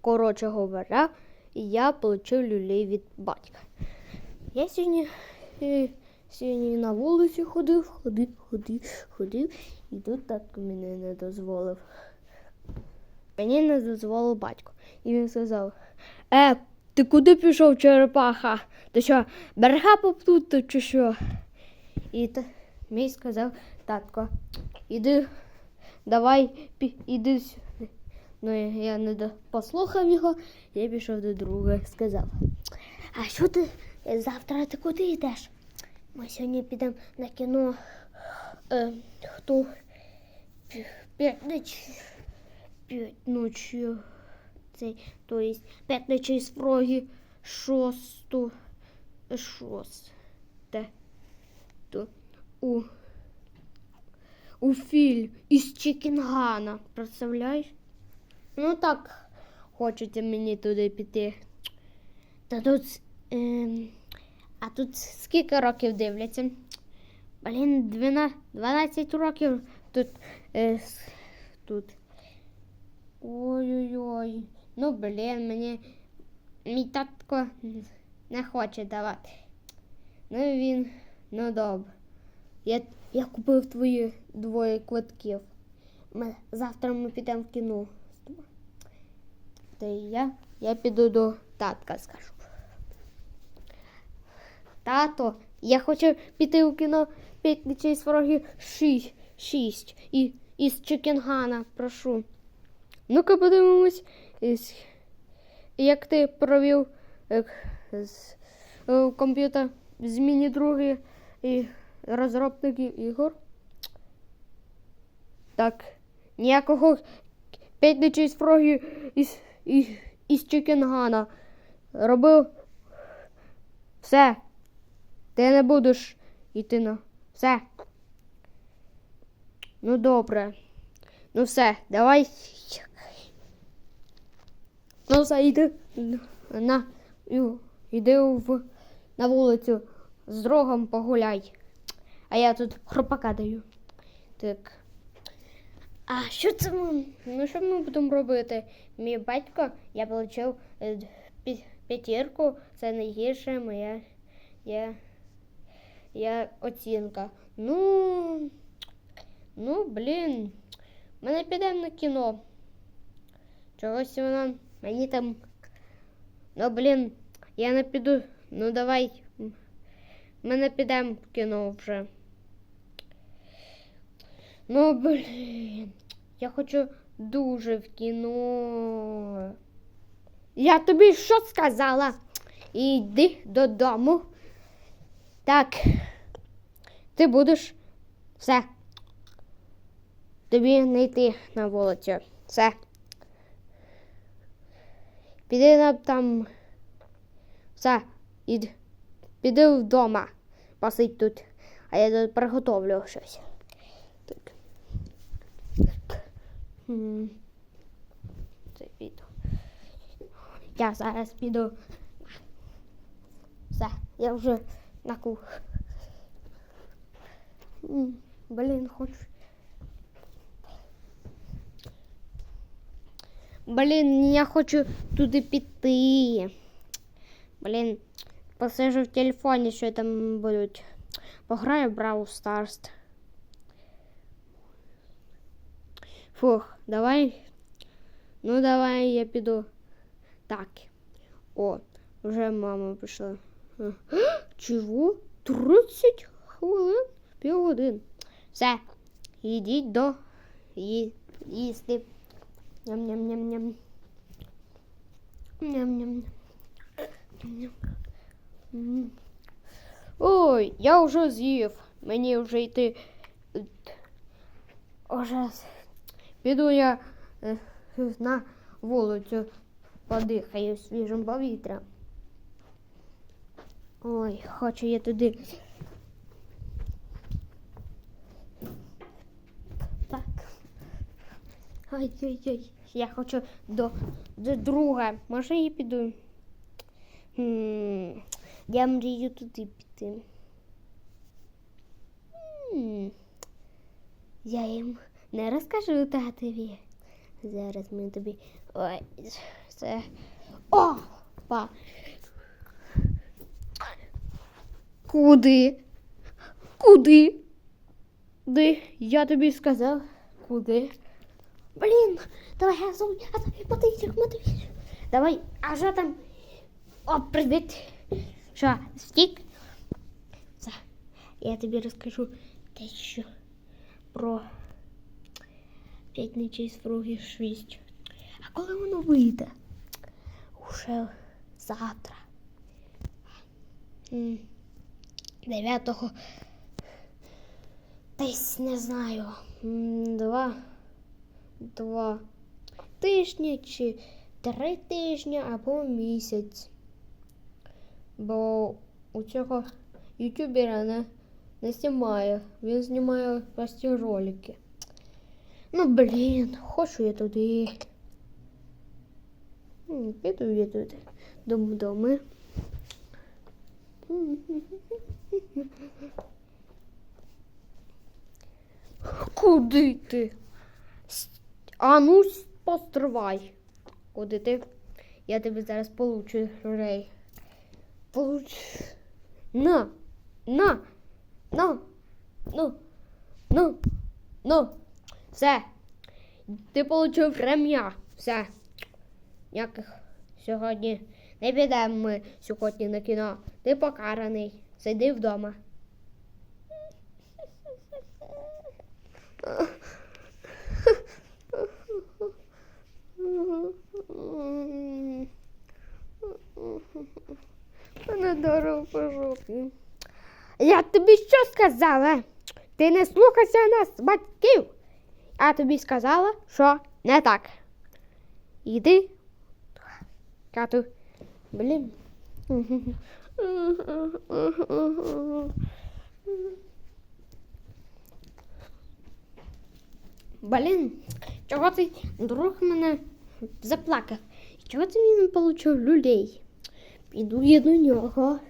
Коротше говоря, я отримав люлей від батька. Я сьогодні, е, сьогодні на вулиці ходив, ходив, ходив, ходив, і тут татко мене не дозволив. Мені не дозволив батько. І він сказав: Е, ти куди пішов, черепаха? Ти що, берега поплутав чи що? І та, мій сказав, татко, іди, давай, пі, іди сюди. Ну, я- не послухав його, я пішов до друга, сказав. А що ти завтра ти куди йдеш? Ми сьогодні підемо на кіно. Е, хто п'ятнич, п'ятночі, цей, то есть п'ятничі з проги шосту, шосте, то у, у фільм із Чікінгана, представляєш? Ну так, хочете мені туди піти. Та тут. Ем, а тут скільки років дивляться? Блін, 12, 12 років тут. Е, тут. Ой-ой-ой. Ну, блін, мені мій татко не хоче давати. Ну він, ну добре. Я, я купив твої двоє квитків. Ми, завтра ми підемо в кіно. Та я, я піду до татка скажу. Тато, я хочу піти у кіно п'ятничий свороги 6, 6 і із Чикінгана, прошу. Ну-ка подивимось, як ти провів е, з, е, комп'ютер з міні други і розробників ігор. Так, ніякого п'ятничий свороги із, із, із Чикінгана. Робив все. Ти не будеш йти на все. Ну добре. Ну все, давай. Ну все, йди на йди в, на вулицю з другом погуляй. А я тут хропака даю. Так. А що це ми? Ну що ми будемо робити? Мій батько, я отримав е, п'ятірку, це найгірша моя я, я оцінка. Ну, ну, блін, ми не підемо на кіно. Чогось воно мені там. Ну, блін, я не піду. Ну давай. Ми не підемо в кіно вже. Ну, блін, я хочу дуже в кіно. Я тобі що сказала? Іди додому. Так. Ти будеш все. Тобі не йти на вулицю. Все. Піди на там. Все. Іди. Піди вдома. Посидь тут. А я тут приготовлю щось. Так. М. Це піду. Я зараз піду. Все, я вже на кухні. Блін, хочу. Блін, я хочу туди піти. Блін, посижу в телефоні, що там будуть. Пограю в Brawl Stars. Фух, давай. Ну, давай я піду. Так. О, вже мама прийшла. Чого? 30 хвилин? Півгодин. Все. Йдіть до ї- їсти. Ням-ням-ням-ням. Ням-ням. Ой, я вже з'їв. Мені вже йти. е, Уже с- піду я е, на вулицю подихаю свіжим повітрям. Ой, хочу я туди. Так. Ай-яй-яй. Я хочу до, до друга. Може я піду? Я мрію туди піти. Я їм не розкажу татові. Зараз ми тобі. Ой, це. О! Па. Куди? Куди? Куди? Я тобі сказав. Куди? Блін, давай разом, а тобі мотичок, мотичок. Давай, а що там? О, привіт. Що, стік? Я тобі розкажу дещо про п'ятничий спруги шість. А коли воно вийде? Уже завтра. М, Дев'ятого. Десь не знаю. Два. Два тижні чи три тижні або місяць. Бо у цього ютубера не, не знімає. Він знімає прості ролики. Ну, блін, хочу я туди. Піду я туди. До доми. Куди ти? А ну постривай. Куди ти? Я тобі зараз получу рей. Получ. На. На. На. Ну. Ну. Ну. Все. Ти получив рем'я. Все. Ніяких сьогодні не підемо ми сьогодні на кіно. Ти покараний. Сиди вдома. Мене дорого по жопі. Я тобі що сказала? Ти не слухайся нас, батьків. Я тобі сказала, що не так. Іди. Кату. Блін. Блін, чого ти друг мене заплакав? Чого ти він получив люлей? Піду я до нього.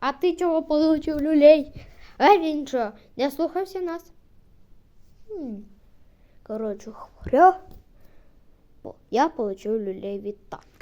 А ти чого получив люлей? А він що, не слухався нас? Хм. Коротше я получу люлей від так.